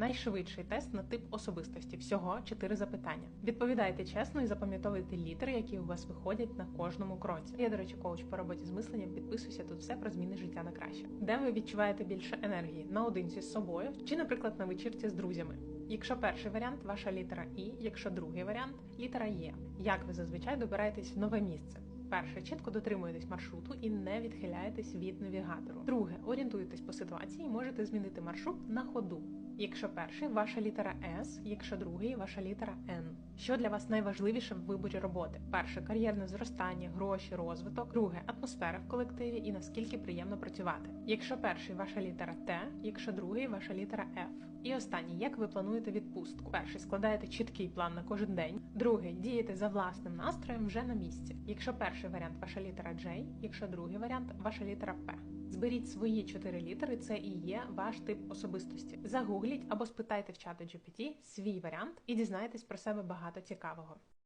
Найшвидший тест на тип особистості. Всього чотири запитання. Відповідайте чесно і запам'ятовуйте літери, які у вас виходять на кожному кроці. Я, до речі, коуч по роботі з мисленням. Підписуйся тут все про зміни життя на краще. Де ви відчуваєте більше енергії наодинці з собою, чи, наприклад, на вечірці з друзями. Якщо перший варіант ваша літера І, якщо другий варіант літера Є. Як ви зазвичай добираєтесь в нове місце? Перше, чітко дотримуєтесь маршруту і не відхиляєтесь від навігатору. Друге, орієнтуєтесь по ситуації, і можете змінити маршрут на ходу. Якщо перший ваша літера С, якщо другий ваша літера Н. Що для вас найважливіше в виборі роботи? Перше кар'єрне зростання, гроші, розвиток. Друге атмосфера в колективі і наскільки приємно працювати. Якщо перший ваша літера Т, якщо другий ваша літера Ф. І останнє, як ви плануєте відпустку? Перший складаєте чіткий план на кожен день. Другий дієте за власним настроєм вже на місці. Якщо перший варіант ваша літера J, якщо другий варіант ваша літера П. Зберіть свої чотири літери, це і є ваш тип особистості. Загугліть або спитайте в чату GPT свій варіант і дізнайтесь про себе багато цікавого.